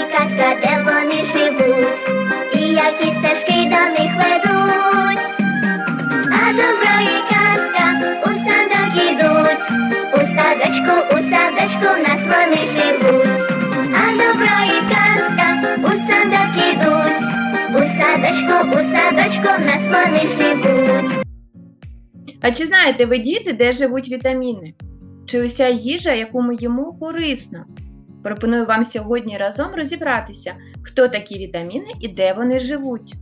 і казка, де вони живуть, і які стежки до них ведуть. А добро і казка у садок ідуть, у садочку, у садочку в нас вони живуть. А добро і казка у садок ідуть, у садочку, у садочку в нас вони живуть. А чи знаєте ви діти, де живуть вітаміни? Чи уся їжа, яку ми їмо, корисна? Пропоную вам сьогодні разом розібратися, хто такі вітаміни і де вони живуть.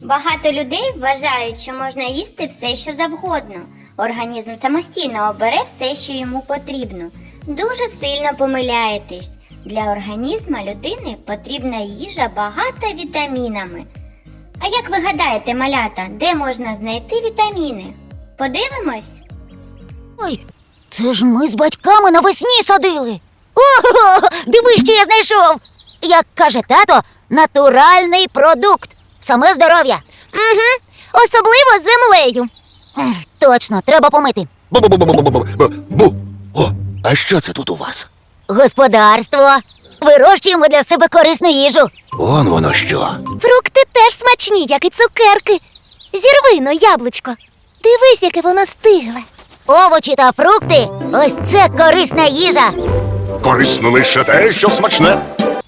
Багато людей вважають, що можна їсти все, що завгодно. Організм самостійно обере все, що йому потрібно. Дуже сильно помиляєтесь. Для організму людини потрібна їжа багата вітамінами. А як ви гадаєте, малята, де можна знайти вітаміни? Подивимось? Ой, це ж ми з батьками навесні садили. Ого, диви, що я знайшов. Як каже тато, натуральний продукт. Саме здоров'я. Угу, особливо з землею. Точно, треба помити. Бу-бу-бу-бу-бу-бу. О, а що це тут у вас? Господарство. Вирощуємо для себе корисну їжу. Он воно що. Фрукти теж смачні, як і цукерки. Зірвино, яблучко. Дивись, яке воно стигле. Овочі та фрукти ось це корисна їжа. Корисно лише те, що смачне.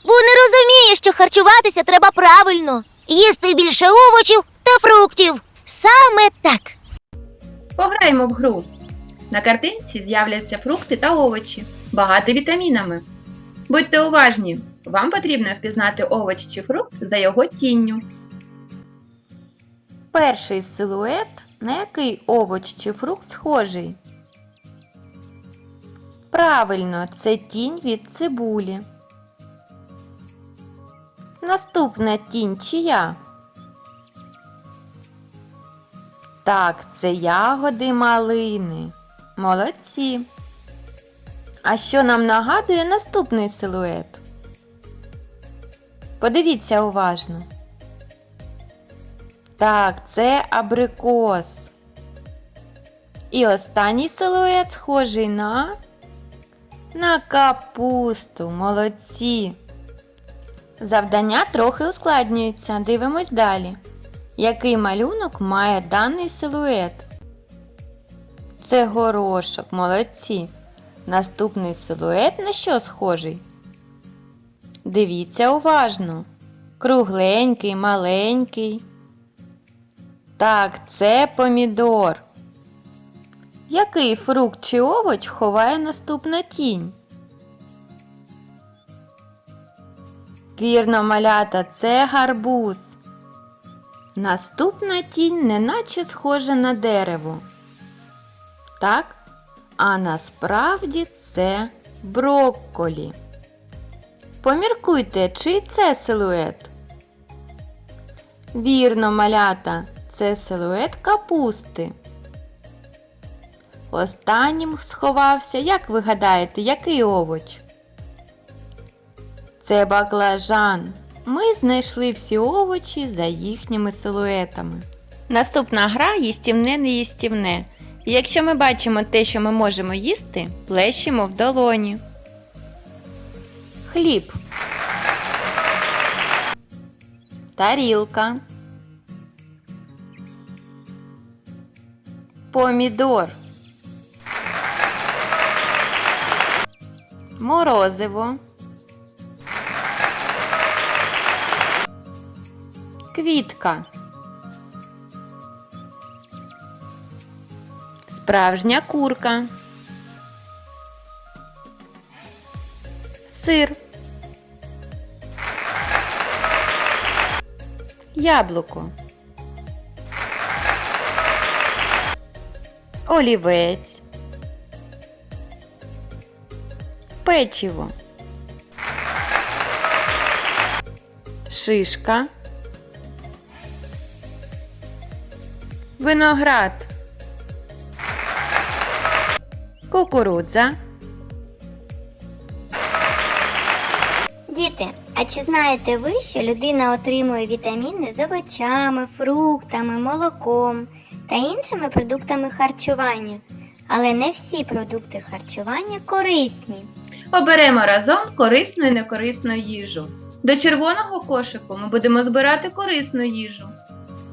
Бо не розуміє, що харчуватися треба правильно. Їсти більше овочів та фруктів. Саме так. Пограємо в гру. На картинці з'являться фрукти та овочі, багаті вітамінами. Будьте уважні, вам потрібно впізнати овоч чи фрукт за його тінню. Перший силует, на який овоч чи фрукт схожий. Правильно, це тінь від цибулі. Наступна тінь чия? Так, це ягоди малини. Молодці. А що нам нагадує наступний силует? Подивіться уважно. Так, це абрикос. І останній силует схожий на. На капусту. Молодці. Завдання трохи ускладнюються. Дивимось далі. Який малюнок має даний силует? Це горошок. Молодці. Наступний силует на що схожий? Дивіться уважно. Кругленький, маленький. Так, це помідор. Який фрукт чи овоч ховає наступна тінь? Вірно, малята, це гарбуз. Наступна тінь неначе схожа на дерево. Так? А насправді це брокколі. Поміркуйте, чий це силует? Вірно, малята, це силует капусти. Останнім сховався, як ви гадаєте, який овоч? Це баклажан. Ми знайшли всі овочі за їхніми силуетами. Наступна гра їстівне неїстівне. Якщо ми бачимо те, що ми можемо їсти, плещемо в долоні. Хліб. Тарілка. Помідор. Морозиво. Квітка. Справжня курка. Сир. Яблуко. Олівець. Печиво. Шишка. Виноград. Кукурудза. Діти, а чи знаєте ви, що людина отримує вітаміни з овочами, фруктами, молоком та іншими продуктами харчування? Але не всі продукти харчування корисні. Оберемо разом корисну і некорисну їжу. До червоного кошику ми будемо збирати корисну їжу,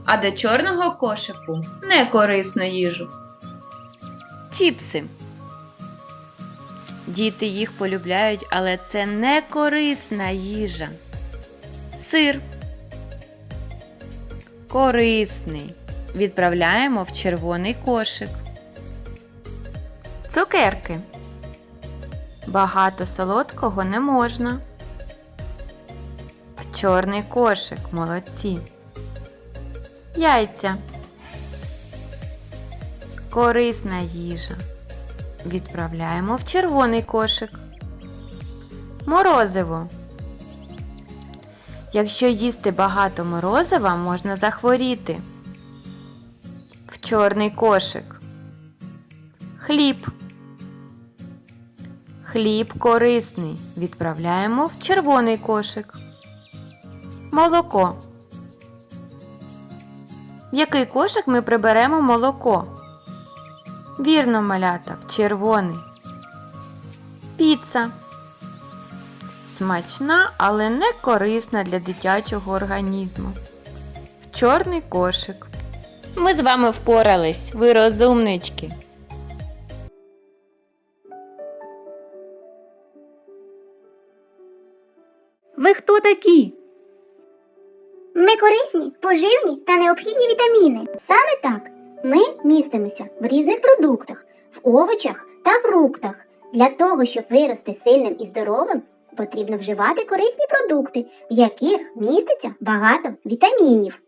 а до чорного кошику некорисну їжу. Чіпси. Діти їх полюбляють, але це не корисна їжа. Сир. Корисний. Відправляємо в червоний кошик. Цукерки. Багато солодкого не можна. В чорний кошик. Молодці. Яйця. Корисна їжа. Відправляємо в червоний кошик. Морозиво. Якщо їсти багато морозива, можна захворіти. В чорний кошик. Хліб. Хліб корисний. Відправляємо в червоний кошик. Молоко. В який кошик ми приберемо молоко? Вірно, малята, в червоний. Піца. Смачна, але не корисна для дитячого організму. В чорний кошик. Ми з вами впорались, ви розумнички. Ви хто такі? Ми корисні, поживні та необхідні вітаміни. Саме так ми містимося в різних продуктах, в овочах та фруктах. Для того, щоб вирости сильним і здоровим, потрібно вживати корисні продукти, в яких міститься багато вітамінів.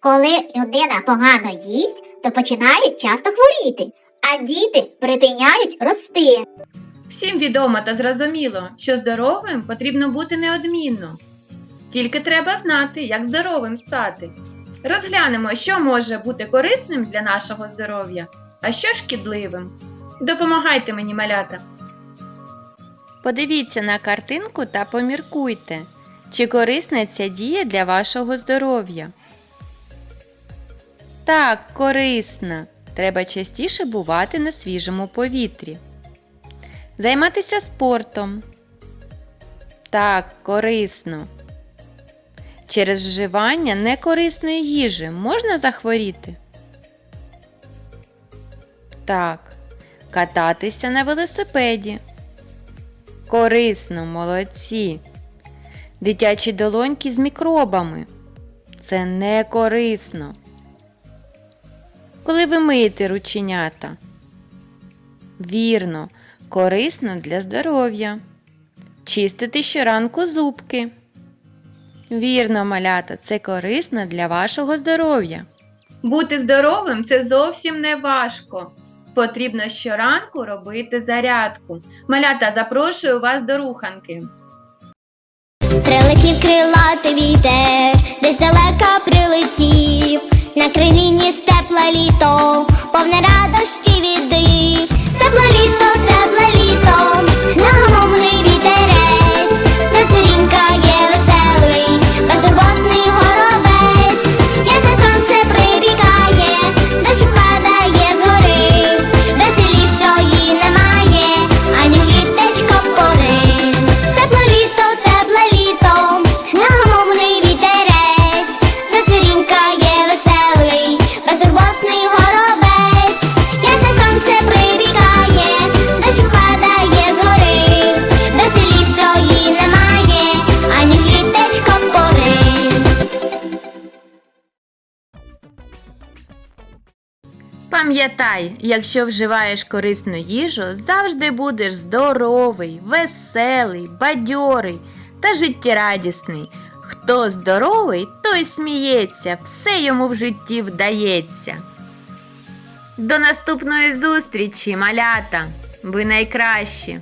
Коли людина погано їсть, то починає часто хворіти, а діти припиняють рости. Всім відомо та зрозуміло, що здоровим потрібно бути неодмінно. Тільки треба знати, як здоровим стати. Розглянемо, що може бути корисним для нашого здоров'я, а що шкідливим. Допомагайте мені, малята. Подивіться на картинку та поміркуйте, чи корисна ця дія для вашого здоров'я. Так, корисна. Треба частіше бувати на свіжому повітрі. Займатися спортом. Так, корисно. Через вживання некорисної їжі можна захворіти? Так. Кататися на велосипеді. Корисно, молодці. Дитячі долоньки з мікробами. Це не корисно. Коли ви миєте рученята. Вірно, корисно для здоров'я. Чистити щоранку зубки. Вірно, малята, це корисно для вашого здоров'я. Бути здоровим це зовсім не важко. Потрібно щоранку робити зарядку. Малята, запрошую вас до руханки. Прилетів крилатий вітер, десь далека прилетів, на криліні степле літо, повне радощі Пам'ятай, якщо вживаєш корисну їжу, завжди будеш здоровий, веселий, бадьорий та життєрадісний. Хто здоровий, той сміється, все йому в житті вдається. До наступної зустрічі, малята! Ви найкращі!